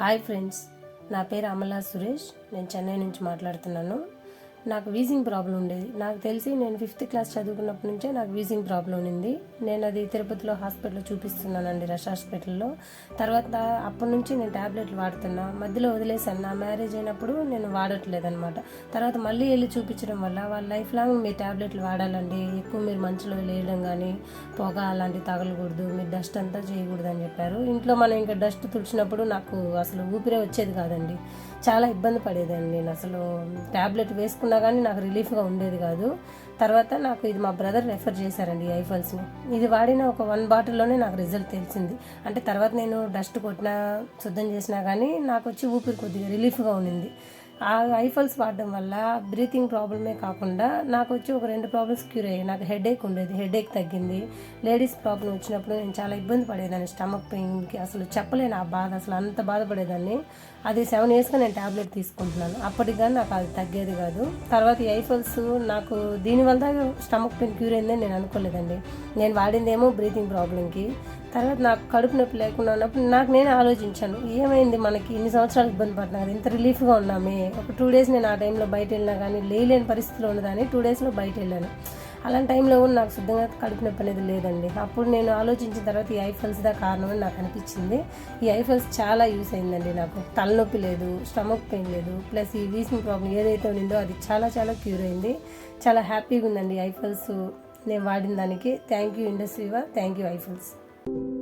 Hi friends నా పేరు అమలా సురేష్ నేను చెన్నై నుంచి మాట్లాడుతున్నాను. నాకు వీజింగ్ ప్రాబ్లం ఉండేది. నాకు తెలిసి నేను ఫిఫ్త్ క్లాస్ చదువుకున్నప్పటి నుంచే నాకు వీజింగ్ ప్రాబ్లం ఉంది నేను అది తిరుపతిలో హాస్పిటల్లో చూపిస్తున్నానండి రష్ హాస్పిటల్లో తర్వాత అప్పటి నుంచి నేను ట్యాబ్లెట్లు వాడుతున్నా. మధ్యలో వదిలేసాను నా మ్యారేజ్ అయినప్పుడు నేను వాడట్లేదు అనమాట తర్వాత మళ్ళీ వెళ్ళి చూపించడం వల్ల వాళ్ళ లైఫ్ లాంగ్ మీ ట్యాబ్లెట్లు వాడాలండి. ఎక్కువ మీరు మంచులో లేయడం కానీ పొగ అలాంటివి తగలకూడదు. మీరు డస్ట్ అంతా చేయకూడదు అని చెప్పారు. ఇంట్లో మనం ఇంకా డస్ట్ తుడిచినప్పుడు నాకు అసలు ఊపిరే వచ్చేది కాదండి. చాలా ఇబ్బంది పడేదండి నేను అసలు. ట్యాబ్లెట్ వేసుకున్న కానీ నాకు రిలీఫ్గా ఉండేది కాదు. తర్వాత నాకు ఇది మా బ్రదర్ రెఫర్ చేశారండి ఐఫల్స్ని ఇది వాడిన ఒక వన్ బాటిల్లోనే నాకు రిజల్ట్ తెలిసింది. అంటే తర్వాత నేను డస్ట్ కొట్టినా శుద్ధం చేసినా కానీ నాకు వచ్చి ఊపిరి కొద్దిగా రిలీఫ్గా ఉండింది. ఆ ఐఫల్స్ వాడడం వల్ల బ్రీతింగ్ ప్రాబ్లమే కాకుండా నాకు వచ్చి ఒక రెండు ప్రాబ్లమ్స్ క్యూర్ అయ్యాయి. నాకు హెడేక్ ఉండేది హెడేక్ తగ్గింది. లేడీస్ ప్రాబ్లం వచ్చినప్పుడు నేను చాలా ఇబ్బంది పడేదాన్ని స్టమక్ పెయిన్కి అసలు చెప్పలేను ఆ బాధ అసలు అంత బాధపడేదాన్ని. అది సెవెన్ ఇయర్స్గా నేను ట్యాబ్లెట్ తీసుకుంటున్నాను. అప్పటికి కానీ నాకు అది తగ్గేది కాదు. తర్వాత ఈ ఐఫల్స్ నాకు దీనివల్ల స్టమక్ పెయిన్ క్యూర్ అయిందని నేను అనుకోలేదండి. నేను వాడిందేమో బ్రీతింగ్ ప్రాబ్లంకి తర్వాత నాకు కడుపు నొప్పి లేకుండా ఉన్నప్పుడు నాకు నేను ఆలోచించాను ఏమైంది మనకి? ఇన్ని సంవత్సరాలు ఇబ్బంది పడినా ఇంత రిలీఫ్గా ఉన్నామే. ఒక టూ డేస్ నేను ఆ టైంలో బయట వెళ్ళినా కానీ లేలేని పరిస్థితిలో ఉన్నదాన్ని టూ డేస్లో బయట వెళ్ళాను. అలాంటి టైంలో కూడా నాకు శుద్ధంగా కడుపు నొప్పి అనేది లేదండి. అప్పుడు నేను ఆలోచించిన తర్వాత ఈ ఐఫల్స్ దా కారణం అని నాకు అనిపించింది. ఈ ఐఫల్స్ చాలా యూస్ అయిందండి నాకు. తలనొప్పి లేదు స్టమక్ పెయిన్ లేదు ప్లస్ ఈ వీసింగ్ ప్రాబ్లం ఏదైతే ఉండిందో అది చాలా చాలా క్యూర్ అయింది. చాలా హ్యాపీగా ఉందండి ఐఫల్స్ నేను వాడిన దానికి. థ్యాంక్ యూ ఇండస్ట్రీవా థ్యాంక్ యూ ఐఫల్స్ thank you